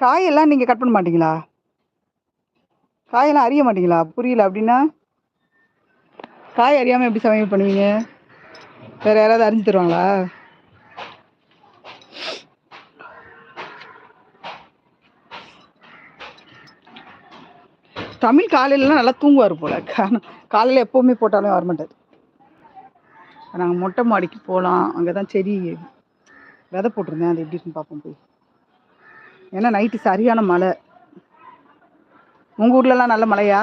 காயெல்லாம் நீங்கள் கட் பண்ண மாட்டீங்களா? காயெல்லாம் அறிய மாட்டீங்களா? புரியல அப்படின்னா? காய் அறியாமல் எப்படி சமையல் பண்ணுவீங்க? வேறு யாராவது அறிஞ்சு தருவாங்களா? தமிழ் காலையிலலாம் நல்லா தூங்குவார் போல். காலையில் எப்போவுமே போட்டாலும் வர மாட்டார். நாங்கள் மொட்டை மாடிக்கு போகலாம் அங்கே தான் செடி விதை போட்டிருந்தேன். அது எப்படி இருக்குன்னு பார்ப்போம் போய். ஏன்னா நைட்டு சரியான மழை. உங்கள் ஊர்லலாம் நல்ல மழையா?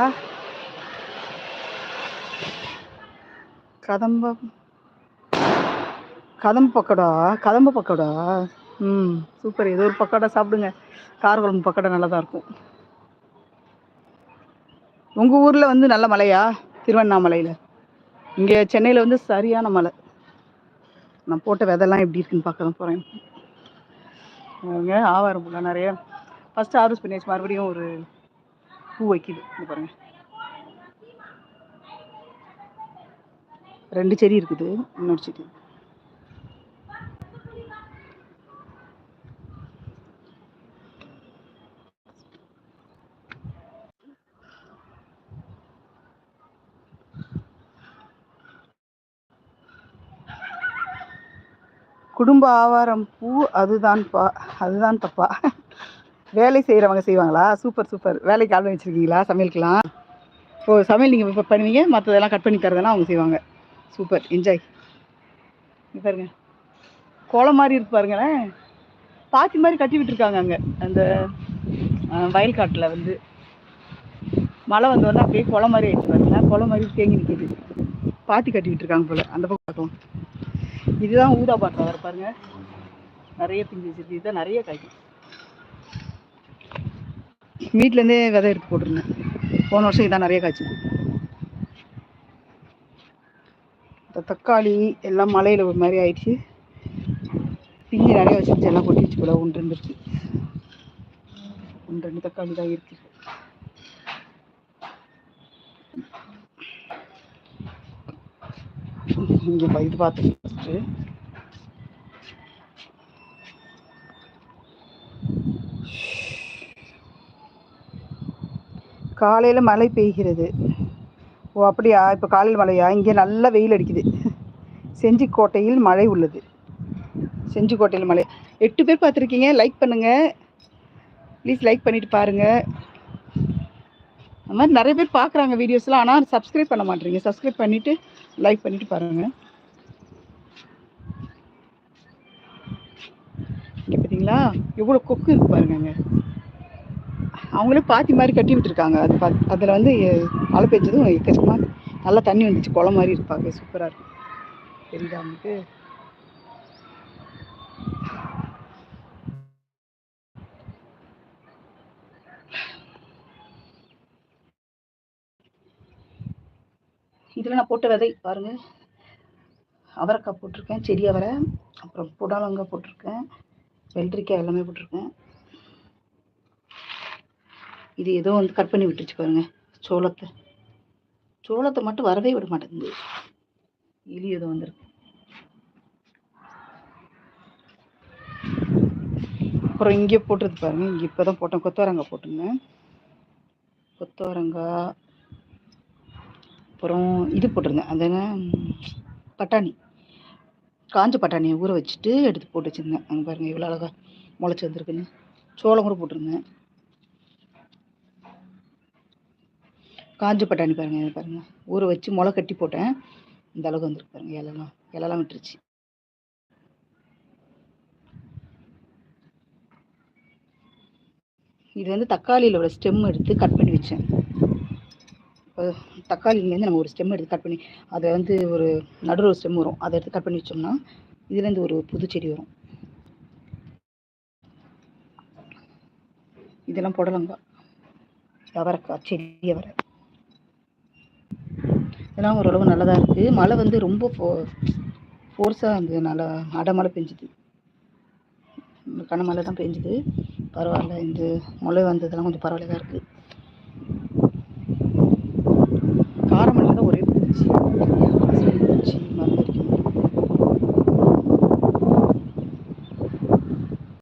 கதம்ப கதம்பு பக்கோடா? கதம்ப பக்கோடா? ம் சூப்பர் ஏதோ ஒரு பக்கோடா சாப்பிடுங்க. கார குழம்பு பக்கோடா நல்லா தான் இருக்கும். உங்கள் ஊரில் வந்து நல்ல மழையா? திருவண்ணாமலையில். இங்கே சென்னையில் வந்து சரியான மழை. நான் போட்ட விதெல்லாம் எப்படி இருக்குன்னு பார்க்க தான் போகிறேன் ஆவாரம் பூலாம் நிறைய. ஃபஸ்ட்டு ஆர்வஸ் பண்ணியாச்சு மறுபடியும் ஒரு பூ வைக்குது. இது பாருங்க. ரெண்டு செடி இருக்குது. இன்னொரு செடி. குடும்ப ஆவாரம் பூ அதுதான்ப்பா அதுதான் தப்பா. வேலை செய்கிறவங்க செய்வாங்களா? Super super. வேலைக்கு ஆள் வச்சுருக்கீங்களா? சமையலுக்கெலாம் ஓ சமையல் நீங்கள் இப்போ பண்ணுவீங்க மற்றதெல்லாம் கட் பண்ணி தரதெல்லாம் அவங்க செய்வாங்க. சூப்பர். என்ஜாய் பாருங்க. கோலம் மாதிரி இருப்பாருங்களேன் பாத்தி மாதிரி கட்டி விட்டுருக்காங்க அங்கே. அந்த வயல்காட்டில் வயல் காட்டில் வந்து. மழை வந்தோடனே அப்படியே குளம் மாதிரி ஆயிடுச்சு பாருங்களேன். குளம் மாதிரி தேங்கி நிற்கிது பாத்தி கட்டி விட்டுருக்காங்க போல. அந்த பக்கம் பார்க்கலாம். இதுதான் ஊதா பாட்டில் வர பாருங்க. நிறைய பிஞ்சு வச்சிருக்கு. இதுதான் நிறைய காய்க்கும். வீட்டிலேருந்தே விதை எடுத்து போட்டிருந்தேன். போன வருஷம் இதான் நிறைய காய்ச்சுது. இந்த தக்காளி எல்லாம் மலையில் ஒரு மாதிரி ஆயிடுச்சு. பிஞ்சு நிறைய வச்சிருச்சு எல்லாம் கொட்டிடுச்சு போல ஒன்று ரெண்டு இருக்கு ஒன்று ரெண்டு தக்காளி தான் இருக்கு. இங்கே இது பார்த்து ஃபஸ்ட்டு காலையில் மழை பெய்கிறது. ஓ அப்படியா? இப்போ காலையில் மழையா? இங்கே நல்ல வெயில் அடிக்குது. செஞ்சிக்கோட்டையில் மழை உள்ளது. செஞ்சிக்கோட்டையில் மழை. எட்டு பேர் பார்த்துருக்கீங்க. லைக் பண்ணுங்கள் ப்ளீஸ் லைக் பண்ணிட்டு பாருங்கள் அந்த மாதிரி நிறைய பேர் பார்க்குறாங்க வீடியோஸ்லாம் ஆனால் சப்ஸ்கிரைப் பண்ண மாட்டேறீங்க. சப்ஸ்கிரைப் பண்ணிவிட்டு லைக் பண்ணிவிட்டு பாருங்கள் இங்கே பார்த்தீங்களா எவ்வளோ கொக்கு இருக்கு பாருங்க அவங்களே பாத்தி மாதிரி கட்டி விட்டுருக்காங்க. அது பா அதில் வந்து மழை பெஞ்சதும் எக்கச்சக்கமாக நல்லா தண்ணி வந்துச்சு. குளம் மாதிரி இருப்பாங்க. சூப்பராக இருக்கும். தெரியுதா உங்களுக்கு? இதில் நான் போட்ட விதை பாருங்க. அவரைக்காய் போட்டிருக்கேன். செடி அவரை. அப்புறம் புடலங்காய் போட்டிருக்கேன். வெள்ளரிக்காய் எல்லாமே போட்டிருக்கேன் இது ஏதோ வந்து கட் பண்ணி விட்டுருச்சு பாருங்க சோளத்தை. சோளத்தை மட்டும் வரவே விட மாட்டேங்குது. இலி ஏதோ வந்துருக்கு. அப்புறம் இங்கே போட்டிருக்கு பாருங்க இங்கே இப்போ தான் போட்டேன் கொத்தவரங்காய் போட்டிருந்தேன். கொத்தவரங்காய் அப்புறம் இது போட்டிருந்தேன் அது என்ன? பட்டாணி. காஞ்ச பட்டாணியை ஊற வச்சுட்டு எடுத்து போட்டு வச்சுருந்தேன். அங்கே பாருங்கள் இவ்வளோ அழகா முளைச்சி வந்திருக்குன்னு. சோளம் கூட போட்டிருந்தேன். காஞ்ச பட்டாணி பாருங்க இது ஊற வச்சு முளை கட்டி போட்டேன். இந்த அளவுக்கு வந்துருக்கு பாருங்கள் இலெல்லாம் இலெல்லாம் விட்டுருச்சு. இது வந்து தக்காளியில் உள்ள ஸ்டெம் எடுத்து கட் பண்ணி வச்சேன். தக்காளிலேருந்து நம்ம ஒரு ஸ்டெம் எடுத்து கட் பண்ணி அதை வந்து ஒரு நடுவில் ஒரு ஸ்டெம் வரும். அதை எடுத்து கட் பண்ணி வச்சோம்னா இதுலேருந்து ஒரு புது செடி வரும். இதெல்லாம் புடலங்காய் அவரைக்காய் செடி அவரை. இதெல்லாம் ஓரளவு நல்லதாக இருக்குது மழை வந்து ரொம்ப ஃபோ ஃபோர்ஸாக வந்து நல்லா அடமழை பெஞ்சுது. கனமழை தான் பெஞ்சுது. பரவாயில்ல. இந்த மழை வந்ததெல்லாம் கொஞ்சம் பரவாயில்ல தான் இருக்குது